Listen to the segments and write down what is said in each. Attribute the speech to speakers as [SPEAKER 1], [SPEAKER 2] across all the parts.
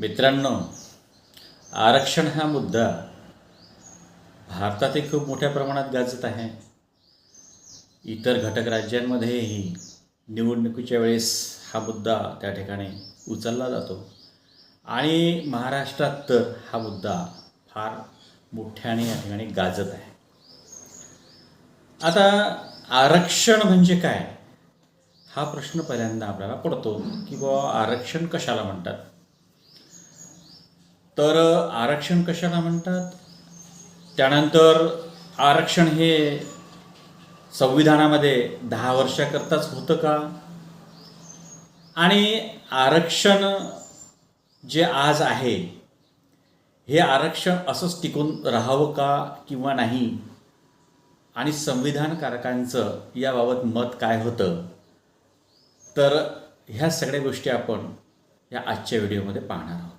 [SPEAKER 1] मित्रांनो आरक्षण हा मुद्दा भारतातही खूप मोठ्या प्रमाणात गाजत आहे. इतर घटक राज्यांमध्येही निवडणुकीच्या वेळेस हा मुद्दा त्या ठिकाणी उचलला जातो. आणि महाराष्ट्रात तर हा मुद्दा फार मोठ्याने या ठिकाणी गाजत आहे. आता आरक्षण म्हणजे काय? हा प्रश्न पहिल्यांदा आपल्याला पडतो की बाबा आरक्षण कशाला म्हणतात? तर आरक्षण कशाला म्हणतात? त्यानंतर आरक्षण हे संविधानामध्ये दहा वर्षाकरताच होतं का? आणि आरक्षण जे आज आहे हे आरक्षण असंच टिकून राहावं का किंवा नाही? आणि संविधानकारकांचं याबाबत मत काय होतं? तर ह्या सगळ्या गोष्टी आपण या आजच्या व्हिडिओमध्ये पाहणार आहोत.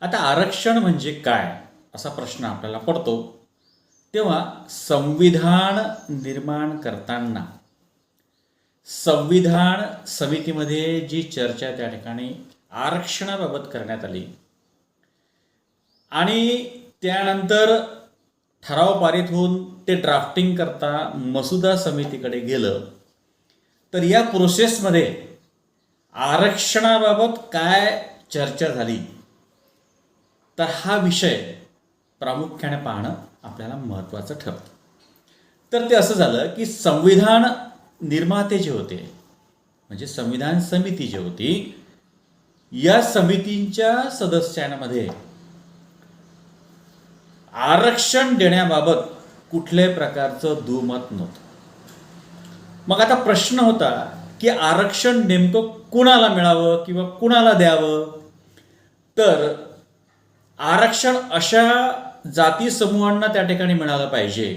[SPEAKER 1] आता आरक्षण म्हणजे काय असा प्रश्न आपल्याला पडतो. तेव्हा संविधान निर्माण करताना संविधान समितीमध्ये जी चर्चा त्या ठिकाणी आरक्षणाबाबत करण्यात आली. आणि त्यानंतर ठराव पारित होऊन ते ड्राफ्टिंग करता मसुदा समितीकडे गेलं. तर या प्रोसेसमध्ये आरक्षणाबाबत काय चर्चा झाली? तर हा विषय प्रामुख्याने पाहणं आपल्याला महत्त्वाचं ठरतं. तर ते असं झालं की संविधान निर्माते जे होते म्हणजे संविधान समिती जी होती या समितींच्या सदस्यांमध्ये आरक्षण देण्याबाबत कुठल्याही प्रकारचं दुमत नव्हतं. मग आता प्रश्न होता की आरक्षण नेमकं कुणाला मिळावं किंवा कुणाला द्यावं? तर आरक्षण अशा जाती समूहांना त्या ठिकाणी मिळालं पाहिजे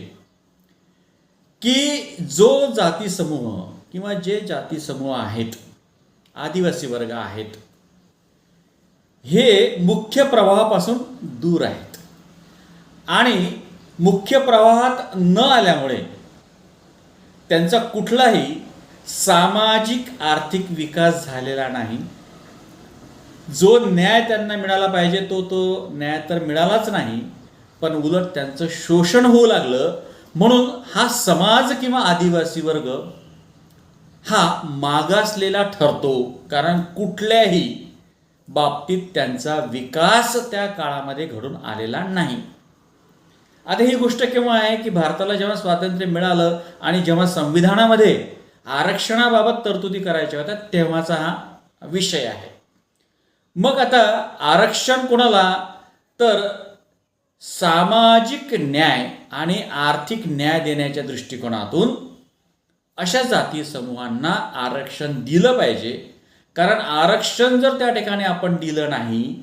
[SPEAKER 1] की जो जाती समूह किंवा जे जाती समूह आहेत आदिवासी वर्ग आहेत हे मुख्य प्रवाहापासून दूर आहेत. आणि मुख्य प्रवाहात न आल्यामुळे त्यांचा कुठलाही सामाजिक आर्थिक विकास झालेला नाही. जो न्याय त्यांना मिळाला पाहिजे तो तो न्याय तर मिळालाच नाही पण उलट त्यांचं शोषण होऊ लागलं. म्हणून हा समाज किंवा आदिवासी वर्ग हा मागासलेला ठरतो. कारण कुठल्याही बाबतीत त्यांचा विकास त्या काळामध्ये घडून आलेला नाही. आता ही गोष्ट केव्हा आहे की भारताला जेव्हा स्वातंत्र्य मिळालं आणि जेव्हा संविधानामध्ये आरक्षणाबाबत तरतुदी करायच्या होत्या तेव्हाचा हा विषय आहे. मग आता आरक्षण कोणाला? तर सामाजिक न्याय आणि आर्थिक न्याय देण्याच्या दृष्टिकोनातून अशा जाती समूहांना आरक्षण दिलं पाहिजे. कारण आरक्षण जर त्या ठिकाणी आपण दिलं नाही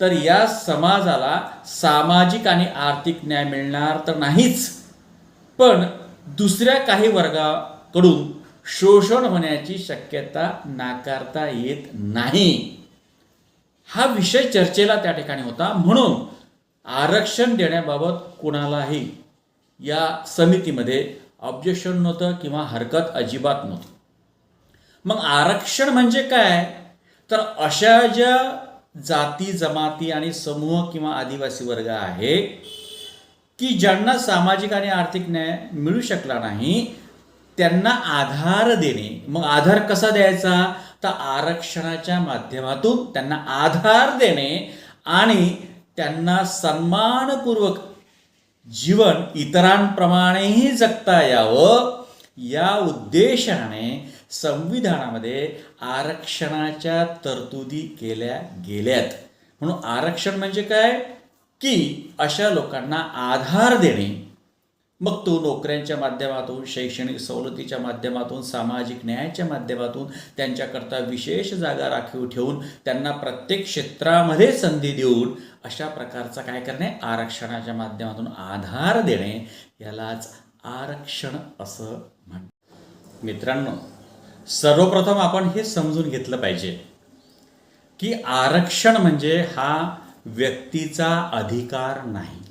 [SPEAKER 1] तर या समाजाला सामाजिक आणि आर्थिक न्याय मिळणार तर नाहीच. पण दुसऱ्या काही वर्गाकडून शोषण होण्याची शक्यता नाकारता येत नाही. हा विषय चर्चेला त्या ठिकाणी होता. म्हणून आरक्षण देण्याबाबत कुणालाही या समितीमध्ये ऑब्जेक्शन नव्हतं किंवा हरकत अजिबात नव्हती. मग आरक्षण म्हणजे काय? तर अशा ज्या जाती जमाती आणि समूह किंवा आदिवासी वर्ग आहे की ज्यांना सामाजिक आणि आर्थिक न्याय मिळू शकला नाही त्यांना आधार देणे. मग आधार कसा द्यायचा? तर आरक्षणाच्या माध्यमातून त्यांना आधार देणे आणि त्यांना सन्मानपूर्वक जीवन इतरांप्रमाणेही जगता यावं या उद्देशाने संविधानामध्ये आरक्षणाच्या तरतुदी केल्या गेल्यात. म्हणून आरक्षण म्हणजे काय? की अशा लोकांना आधार देणे मग तो नोकऱ्यांच्या माध्यमातून शैक्षणिक सवलतीच्या माध्यमातून सामाजिक न्यायाच्या माध्यमातून त्यांच्याकरता विशेष जागा राखीव ठेवून त्यांना प्रत्येक क्षेत्रामध्ये संधी देऊन अशा प्रकारचा काय करणे? आरक्षणाच्या माध्यमातून आधार देणे यालाच आरक्षण असं म्हण मित्रांनो सर्वप्रथम आपण हे समजून घेतलं पाहिजे की आरक्षण म्हणजे हा व्यक्तीचा अधिकार नाही.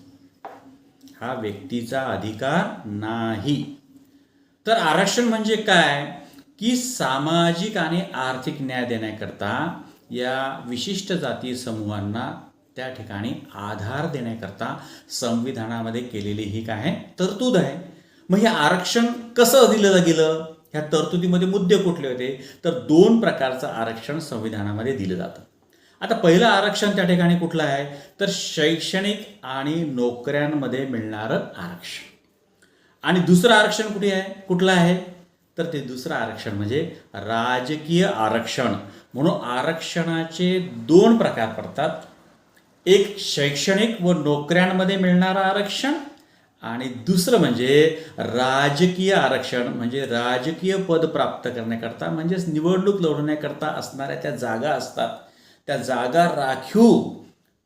[SPEAKER 1] हा व्यक्तीचा अधिकार नाही. तर आरक्षण म्हणजे काय? की सामाजिक आणि आर्थिक न्याय देण्याकरता या विशिष्ट जाती समूहांना त्या ठिकाणी आधार देण्याकरता संविधानामध्ये केलेली ही काय तरतूद आहे. मग हे आरक्षण कसं दिलं गेलं? ह्या तरतुदीमध्ये मुद्दे कुठले होते? तर दोन प्रकारचं आरक्षण संविधानामध्ये दिलं जातं. आता पहिलं आरक्षण त्या ठिकाणी कुठलं आहे? तर शैक्षणिक आणि नोकऱ्यांमध्ये मिळणारं आरक्षण. आणि दुसरं आरक्षण कुठे आहे? कुठलं आहे? तर ते दुसरं आरक्षण म्हणजे राजकीय आरक्षण. म्हणून आरक्षणाचे दोन प्रकार पडतात. एक शैक्षणिक व नोकऱ्यांमध्ये मिळणारं आरक्षण आणि दुसरं म्हणजे राजकीय आरक्षण म्हणजे राजकीय पद प्राप्त करण्याकरता म्हणजेच निवडणूक लढवण्याकरता असणाऱ्या त्या जागा असतात. त्या जागा राखीव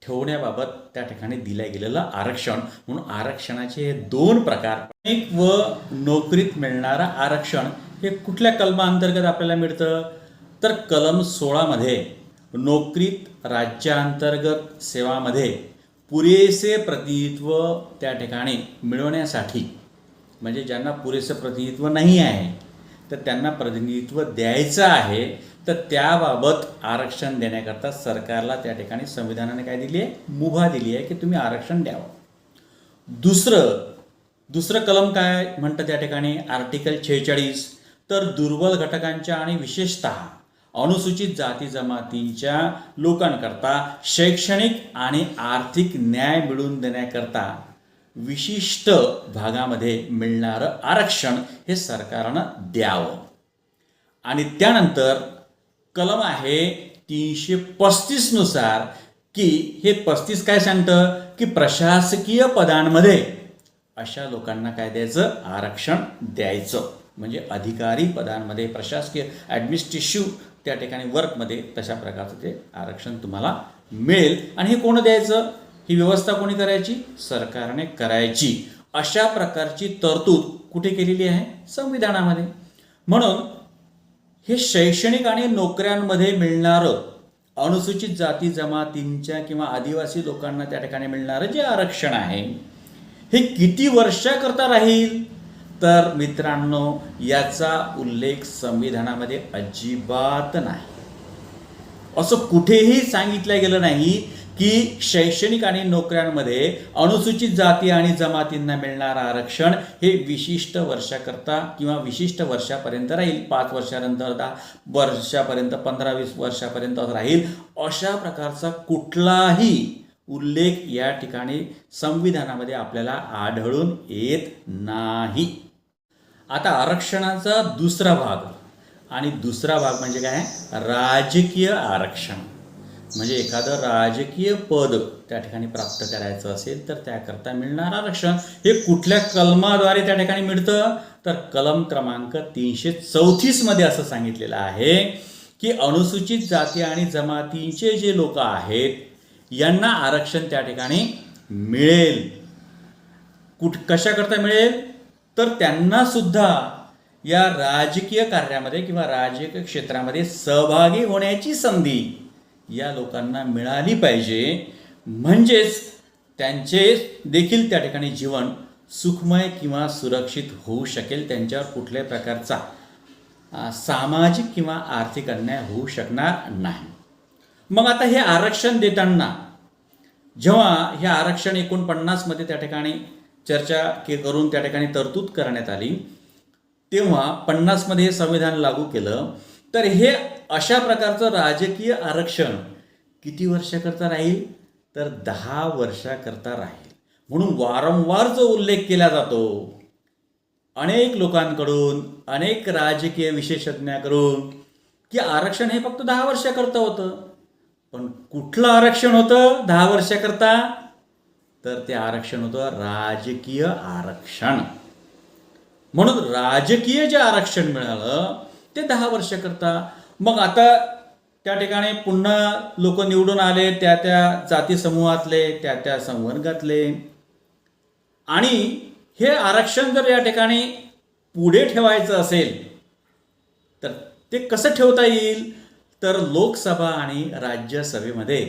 [SPEAKER 1] ठेवण्याबाबत त्या ठिकाणी दिलं गेलेलं आरक्षण. म्हणून आरक्षणाचे हे दोन प्रकार एक व नोकरीत मिळणारं आरक्षण हे कुठल्या कलमाअंतर्गत आपल्याला मिळतं? तर कलम सोळामध्ये नोकरीत राज्याअंतर्गत सेवामध्ये पुरेसे प्रतिनिधित्व त्या ठिकाणी मिळवण्यासाठी म्हणजे ज्यांना पुरेसं प्रतिनिधित्व नाही आहे तर त्यांना प्रतिनिधित्व द्यायचं आहे तर त्याबाबत आरक्षण देण्याकरता सरकारला त्या ठिकाणी संविधानाने काय दिली आहे मुभा दिली आहे की तुम्ही आरक्षण द्यावं. दुसरं दुसरं कलम काय म्हणतं त्या ठिकाणी? आर्टिकल छेचाळीस. तर दुर्बल घटकांच्या आणि विशेषतः अनुसूचित जाती जमातींच्या लोकांकरता शैक्षणिक आणि आर्थिक न्याय मिळवून देण्याकरता विशिष्ट भागामध्ये मिळणारं आरक्षण हे सरकारनं द्यावं. आणि त्यानंतर कलम आहे तीनशे पस्तीसनुसार की हे पस्तीस काय सांगतं? की प्रशासकीय पदांमध्ये अशा लोकांना काय द्यायचं? आरक्षण द्यायचं. म्हणजे अधिकारी पदांमध्ये प्रशासकीय ॲडमिनिस्ट्रेटिव्ह त्या ठिकाणी वर्कमध्ये तशा प्रकारचं ते आरक्षण तुम्हाला मिळेल. आणि हे कोण द्यायचं? ही व्यवस्था कोणी करायची? सरकारने करायची. अशा प्रकारची तरतूद कुठे केलेली आहे? संविधानामध्ये. म्हणून हे शैक्षणिक आणि नोकऱ्यांमध्ये मिळणारं अनुसूचित जाती जमातींच्या किंवा आदिवासी लोकांना त्या ठिकाणी मिळणारं जे आरक्षण आहे हे किती वर्षाकरता राहील? तर मित्रांनो याचा उल्लेख संविधानामध्ये अजिबात नाही. असं कुठेही सांगितलं गेलं नाही की शैक्षणिक आणि नोकऱ्यांमध्ये अनुसूचित जाती आणि जमातींना मिळणारं आरक्षण हे विशिष्ट वर्षाकरता किंवा विशिष्ट वर्षापर्यंत राहील. पाच वर्षानंतर दहा वर्षापर्यंत पंधरा वीस वर्षापर्यंत राहील. अशा प्रकारचा कुठलाही उल्लेख या ठिकाणी संविधानामध्ये आपल्याला आढळून येत नाही. आता आरक्षणाचा दुसरा भाग. आणि दुसरा भाग म्हणजे काय? राजकीय आरक्षण. म्हणजे एखादं राजकीय पद त्या ठिकाणी प्राप्त करायचं असेल तर त्याकरता मिळणार आरक्षण. हे कुठल्या कलमाद्वारे त्या ठिकाणी मिळतं? तर कलम क्रमांक तीनशे चौतीसमध्ये असं सांगितलेलं आहे की अनुसूचित जाती आणि जमातींचे जे लोक आहेत यांना आरक्षण त्या ठिकाणी मिळेल. कुठ कशाकरता मिळेल? तर त्यांना सुद्धा या राजकीय कार्यामध्ये किंवा राजकीय क्षेत्रामध्ये सहभागी होण्याची संधी या लोकांना मिळाली पाहिजे. म्हणजेच त्यांचे देखील त्या ठिकाणी जीवन सुखमय किंवा सुरक्षित होऊ शकेल. त्यांच्यावर कुठल्याही प्रकारचा सामाजिक किंवा आर्थिक अन्याय होऊ शकणार नाही. मग आता हे आरक्षण देताना जेव्हा हे आरक्षण एकोणपन्नासमध्ये त्या ठिकाणी चर्चा के करून त्या ठिकाणी तरतूद करण्यात आली तेव्हा पन्नासमध्ये हे संविधान लागू केलं तर हे अशा प्रकारचं राजकीय आरक्षण किती वर्षाकरता राहील? तर दहा वर्षाकरता राहील. म्हणून वारंवार जो उल्लेख केला जातो अनेक लोकांकडून अनेक राजकीय विशेषज्ञाकडून की आरक्षण हे फक्त दहा वर्षाकरता होतं. पण कुठलं आरक्षण होतं दहा वर्षाकरता? तर ते आरक्षण होतं राजकीय आरक्षण. म्हणून राजकीय जे आरक्षण मिळालं ते दहा वर्षाकरता मग आता त्या ठिकाणी पुन्हा लोक निवडून आले त्या त्या जाती समूहातले त्या त्या संवर्गातले. आणि हे आरक्षण जर या ठिकाणी पुढे ठेवायचं असेल तर ते कसं ठेवता येईल? तर लोकसभा आणि राज्यसभेमध्ये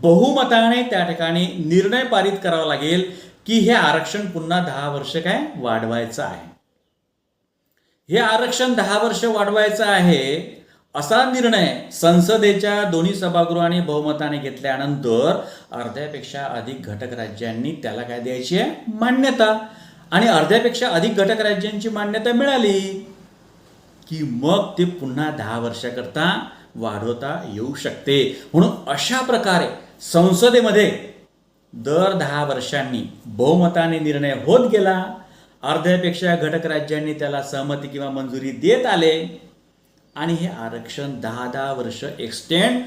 [SPEAKER 1] बहुमताने त्या ठिकाणी निर्णय पारित करावा लागेल की हे आरक्षण पुन्हा दहा वर्ष काय वाढवायचं आहे. हे आरक्षण दहा वर्ष वाढवायचं आहे असा निर्णय संसदेच्या दोन्ही सभागृहाने बहुमताने घेतल्यानंतर अर्ध्यापेक्षा अधिक घटक राज्यांनी त्याला काय द्यायची आहे? मान्यता. आणि अर्ध्यापेक्षा अधिक घटक राज्यांची मान्यता मिळाली की मग ते पुन्हा दहा वर्षाकरता वाढवता येऊ शकते. म्हणून अशा प्रकारे संसदेमध्ये दर दहा वर्षांनी बहुमताने निर्णय होत गेला. अर्ध्यापेक्षा घटक राज्यांनी त्याला सहमती किंवा मंजुरी देत आले. आणि हे आरक्षण दहा दहा वर्ष एक्सटेंड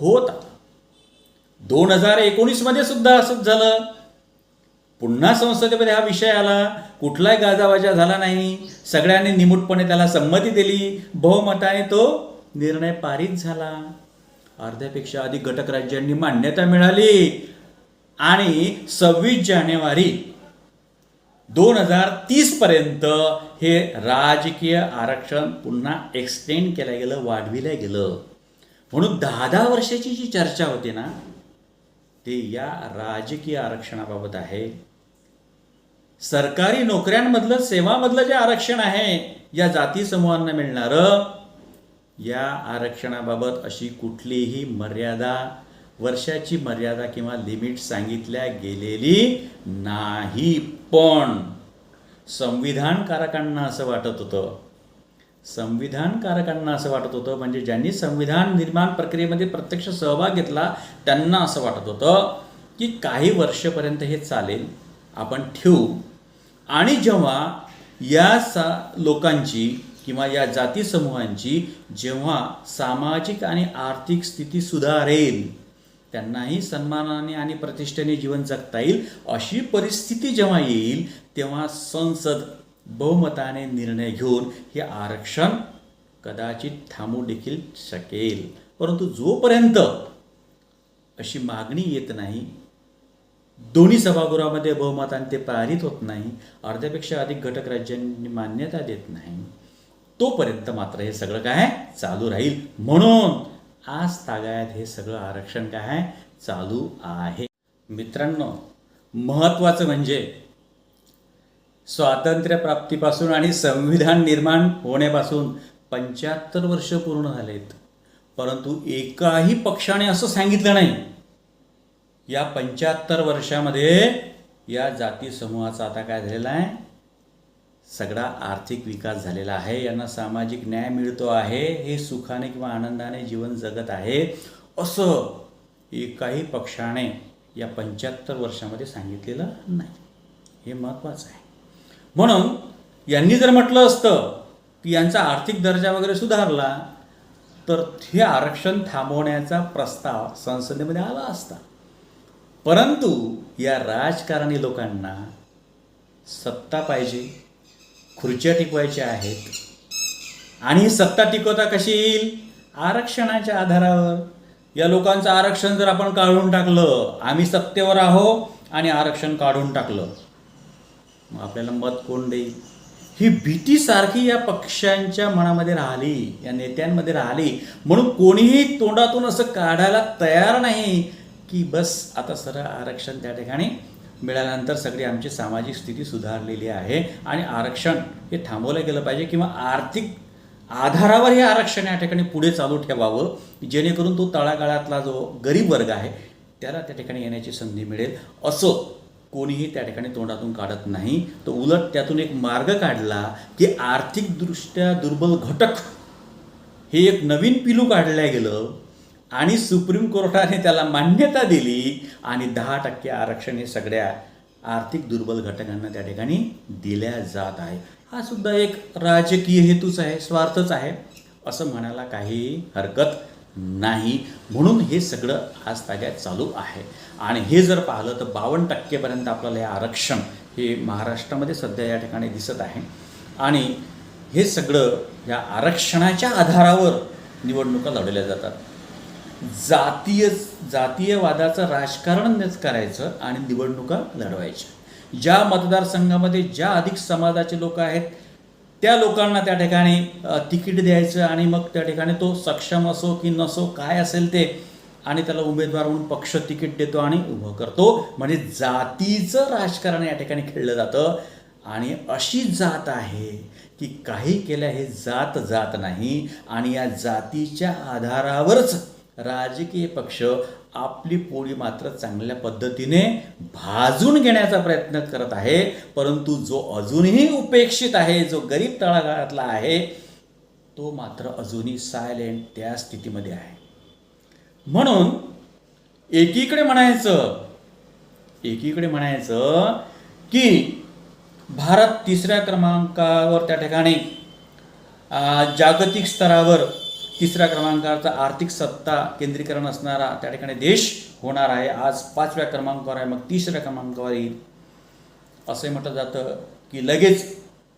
[SPEAKER 1] होत आलं. दोन हजार एकोणीसमध्ये सुद्धा असंच झालं. पुन्हा संसदेमध्ये हा विषय आला. कुठलाही गाजावाजा झाला नाही. सगळ्यांनी निमूटपणे त्याला संमती दिली. बहुमताने तो निर्णय पारित झाला. अर्ध्यापेक्षा अधिक घटक राज्यांनी मान्यता मिळाली. आणि सव्वीस जानेवारी दोन हजार तीसपर्यंत हे राजकीय आरक्षण पुन्हा एक्सटेंड केलं गेलं वाढविलं गेलं. म्हणून दहा दहा वर्षाची जी चर्चा होती ना ते या राजकीय आरक्षणाबाबत आहे. सरकारी नोकऱ्यांमधलं सेवामधलं जे आरक्षण आहे या जाती समूहांना मिळणारं या आरक्षणाबाबत अशी कुठलीही मर्यादा वर्षाची मर्यादा किंवा लिमिट सांगितल्या गेलेली नाही. पण संविधानकारकांना असं वाटत होतं. संविधानकारकांना असं वाटत होतं म्हणजे ज्यांनी संविधान निर्माण प्रक्रियेमध्ये प्रत्यक्ष सहभाग घेतला त्यांना असं वाटत होतं की काही वर्षपर्यंत हे चालेल आपण ठेवू. आणि जेव्हा या सा लोकांची किंवा या जाती समूहांची जेव्हा सामाजिक आणि आर्थिक स्थिती सुधारेल त्यांनाही सन्मानाने आणि प्रतिष्ठेने जीवन जगता येईल. अशी परिस्थिती जेव्हा येईल तेव्हा संसद बहुमताने निर्णय घेऊन हे आरक्षण कदाचित थांबू देखील शकेल. परंतु जोपर्यंत अशी मागणी येत नाही दोन्ही सभागृहामध्ये बहुमताने ते पारित होत नाही अर्ध्यापेक्षा अधिक घटक राज्यांनी मान्यता देत नाही तोपर्यंत मात्र हे सगळं काय? चालू राहील. म्हणून आज तागायत हे सगळं आरक्षण काय आहे? चालू आहे. मित्रांनो महत्त्वाचं म्हणजे स्वातंत्र्यप्राप्तीपासून आणि संविधान निर्माण होण्यापासून पंच्याहत्तर वर्ष पूर्ण झालेत. परंतु एकाही पक्षाने असं सांगितलं नाही. या पंच्याहत्तर वर्षामध्ये या जाती समूहाचा आता काय झालेला आहे? सगळा आर्थिक विकास झालेला आहे यांना सामाजिक न्याय मिळतो आहे हे सुखाने किंवा आनंदाने जीवन जगत आहे असं एकाही पक्षाने या पंच्याहत्तर वर्षामध्ये सांगितलेलं नाही. हे महत्त्वाचं आहे. म्हणून यांनी जर म्हटलं असतं की यांचा आर्थिक दर्जा वगैरे सुधारला तर हे आरक्षण थांबवण्याचा प्रस्ताव संसदेमध्ये आला असता. परंतु या राजकारणी लोकांना सत्ता पाहिजे खुर्च्या टिकवायच्या आहेत. आणि सत्ता टिकवता कशी येईल? आरक्षणाच्या आधारावर. या लोकांचं आरक्षण जर आपण काढून टाकलं आम्ही सत्तेवर आहो आणि आरक्षण काढून टाकलं. मग आपल्याला मत कोण देईल? ही भीती सारखी या पक्षांच्या मनामध्ये राहिली या नेत्यांमध्ये राहिली. म्हणून कोणीही तोंडातून असं काढायला तयार नाही की बस आता सरळ आरक्षण त्या ठिकाणी मिळाल्यानंतर सगळी आमची सामाजिक स्थिती सुधारलेली आहे आणि आरक्षण हे थांबवलं गेलं पाहिजे किंवा आर्थिक आधारावर हे आरक्षण या ठिकाणी पुढे चालू ठेवावं जेणेकरून तो तळागाळातला जो गरीब वर्ग आहे त्याला त्या ठिकाणी येण्याची संधी मिळेल. असं कोणीही त्या ठिकाणी तोंडातून काढत नाही. तर उलट त्यातून एक मार्ग काढला की आर्थिकदृष्ट्या दुर्बल घटक हे एक नवीन पिलू काढलं गेलं. आणि सुप्रीम कोर्टाने त्याला मान्यता दिली आणि दहा टक्के आरक्षण हे सगळ्या आर्थिक दुर्बल घटकांना त्या ठिकाणी दिल्या जात आहे. हा सुद्धा एक राजकीय हेतूच आहे स्वार्थच आहे असं म्हणायला काही हरकत नाही. म्हणून हे सगळं आज ताज्यात चालू आहे. आणि हे जर पाहिलं तर बावन्न टक्केपर्यंत आपल्याला हे आरक्षण हे महाराष्ट्रामध्ये सध्या या ठिकाणी दिसत आहे. आणि हे सगळं या आरक्षणाच्या आधारावर निवडणुका लढवल्या जातात. जातीय जातीयवादाचं राजकारणच करायचं आणि निवडणुका लढवायच्या. ज्या मतदारसंघामध्ये ज्या अधिक समाजाचे लोक आहेत त्या लोकांना त्या ठिकाणी तिकीट द्यायचं आणि मग त्या ठिकाणी तो सक्षम असो की नसो काय असेल ते आणि त्याला उमेदवार म्हणून पक्ष तिकीट देतो आणि उभं करतो. म्हणजे जातीचं राजकारण या ठिकाणी खेळलं जातं. आणि अशी जात आहे की काही केल्या हे जात जात नाही. आणि या जातीच्या आधारावरच राजकीय पक्ष आपली पोळी मात्र चांगल्या पद्धतीने भाजून घेण्याचा प्रयत्न करत आहे. परंतु जो अजूनही उपेक्षित आहे जो गरीब तळागाळातला आहे तो मात्र अजूनही सायलेंट त्या स्थितीमध्ये आहे. म्हणून एकीकडे म्हणायचं एकीकडे म्हणायचं की भारत तिसऱ्या क्रमांकावर त्या ठिकाणी जागतिक स्तरावर तिसऱ्या क्रमांकाचा आर्थिक सत्ता केंद्रीकरण असणारा त्या ठिकाणी देश होणार आहे. आज पाचव्या क्रमांकावर आहे मग तिसऱ्या क्रमांकावर येईल. असं म्हटलं जातं की लगेच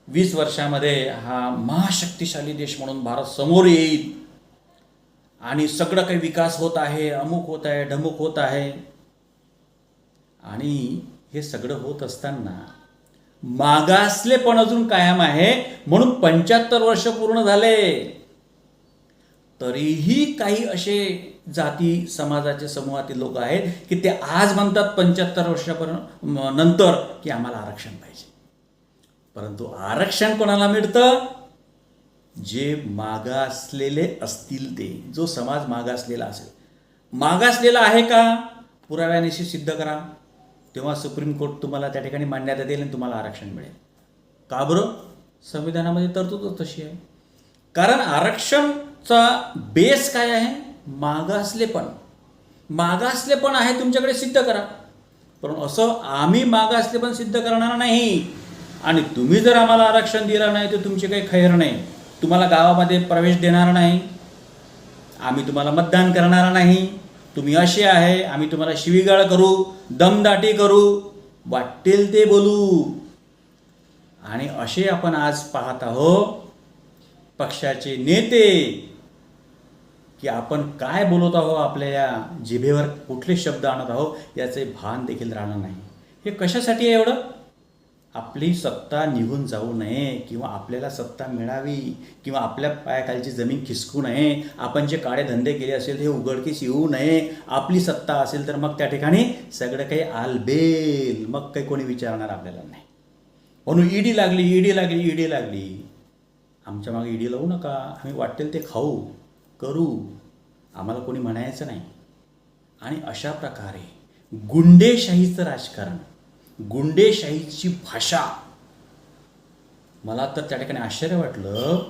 [SPEAKER 1] वीस वर्षामध्ये हा महाशक्तिशाली देश म्हणून भारत समोर येईल. आणि सगळं काही विकास होत आहे अमुक होत आहे ढमुक होत आहे. आणि हे सगळं होत असताना मागासले पण अजून कायम आहे म्हणून पंच्याहत्तर वर्ष पूर्ण झाले. तरीही काही असे जाती समाजाचे समूहातील लोक आहेत की ते आज म्हणतात पंच्याहत्तर वर्षापर्यंत नंतर की आम्हाला आरक्षण पाहिजे. परंतु आरक्षण कोणाला मिळतं? जे मागासलेले असतील ते. जो समाज मागासलेला असेल. मागासलेला आहे का? पुराव्यानिशी सिद्ध करा. तेव्हा सुप्रीम कोर्ट तुम्हाला त्या ठिकाणी मान्यता देईल आणि तुम्हाला आरक्षण मिळेल. का बरं? संविधानामध्ये तरतूदच तशी आहे. कारण आरक्षण चा बेस काय आहे? मागासलेपण मागासलेपण आहे तुमच्याकडे सिद्ध करा. पण असं आम्ही मागासलेपण सिद्ध करणार नाही. आणि तुम्ही जर आम्हाला आरक्षण दिलं नाही तर तुमची काही खैर नाही. तुम्हाला गावामध्ये प्रवेश देणार नाही. आम्ही तुम्हाला मतदान करणार नाही. तुम्ही असे आहे आम्ही तुम्हाला शिवीगाळ करू दमदाटी करू. वाटेल ते बोलू. आणि असे आपण आज पाहत आहोत पक्षाचे नेते की आपण काय बोलत आहो आपल्या या जिभेवर? कुठले शब्द आणत आहोत? याचे भान देखील राहणार नाही. हे कशासाठी आहे एवढं? आपली सत्ता निघून जाऊ नये किंवा आपल्याला सत्ता मिळावी किंवा आपल्या पायाखालची जमीन खिसकू नये. आपण जे काळे धंदे केले असेल हे उघडकीस येऊ नये. आपली सत्ता असेल तर मग त्या ठिकाणी सगळं काही आलबेल. मग काही कोणी विचारणार आपल्याला नाही. म्हणून ईडी लागली ईडी लागली ईडी लागली. आमच्या मागे ईडी लावू नका. आम्ही वाटेल ते खाऊ. करू. आम्हाला कोणी म्हणायचं नाही. आणि अशा प्रकारे गुंडेशाहीचं राजकारण गुंडेशाहीची भाषा मला तर त्या ठिकाणी आश्चर्य वाटलं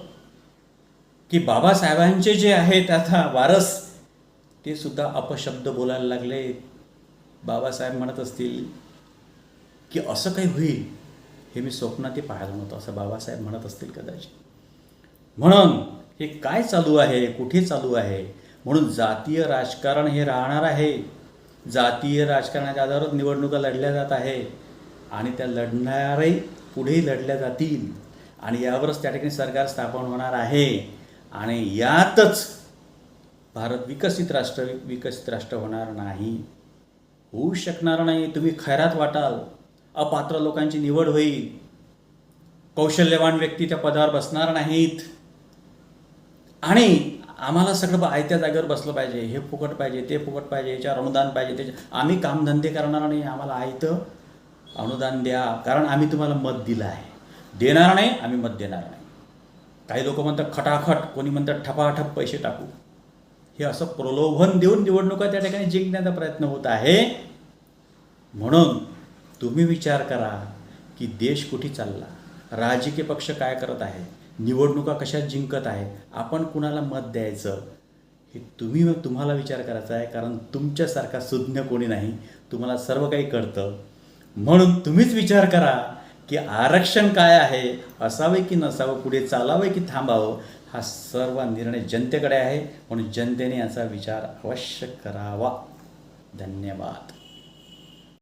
[SPEAKER 1] की बाबासाहेबांचे जे आहेत आता वारस ते सुद्धा अपशब्द बोलायला लागले. बाबासाहेब म्हणत असतील की असं काही होईल हे मी स्वप्नात ते पाहायला नव्हतं असं बाबासाहेब म्हणत असतील कदाचित. म्हणून हे काय चालू आहे? कुठे चालू आहे? म्हणून जातीय राजकारण हे राहणार आहे. जातीय राजकारणाच्या आधारावर निवडणुका लढल्या जात आहे. आणि त्या लढणाऱ्याही पुढेही लढल्या जातील. आणि यावरच त्या ठिकाणी सरकार स्थापन होणार आहे. आणि यातच भारत विकसित राष्ट्र विकसित राष्ट्र होणार नाही. होऊ शकणार नाही. तुम्ही खैरात वाटाल. अपात्र लोकांची निवड होईल. कौशल्यवान व्यक्ती त्या पदावर बसणार नाहीत. आणि आम्हाला सगळं आयत्या जागेवर बसलं पाहिजे हे फुकट पाहिजे ते फुकट पाहिजे याच्यावर अनुदान पाहिजे त्याच्या आम्ही कामधंदे करणार नाही आम्हाला आयतं अनुदान द्या कारण आम्ही तुम्हाला मत दिलं आहे. देणार नाही आम्ही मत देणार नाही. काही लोक म्हणतात खटाखट कोणी म्हणतात ठपाठप पैसे टाकू. हे असं प्रलोभन देऊन निवडणुका त्या ठिकाणी जिंकण्याचा प्रयत्न होत आहे. म्हणून तुम्ही विचार करा की देश कुठे चालला? राजकीय पक्ष काय करत आहे निवडणुका कशा जिंकत आहे आपण कुणाला मत द्यायचं हे तुम्ही तुम्हाला विचार करायचा आहे कारण तुमच्यासारखा सुज्ञ कोणी नाही तुम्हाला सर्व काही कळतं. म्हणून तुम्हीच विचार करा की आरक्षण काय आहे असावे की नसावं पुढे चालावं की थांबावं हा सर्व निर्णय जनतेकडे आहे. म्हणून जनतेने याचा विचार अवश्य करावा. धन्यवाद.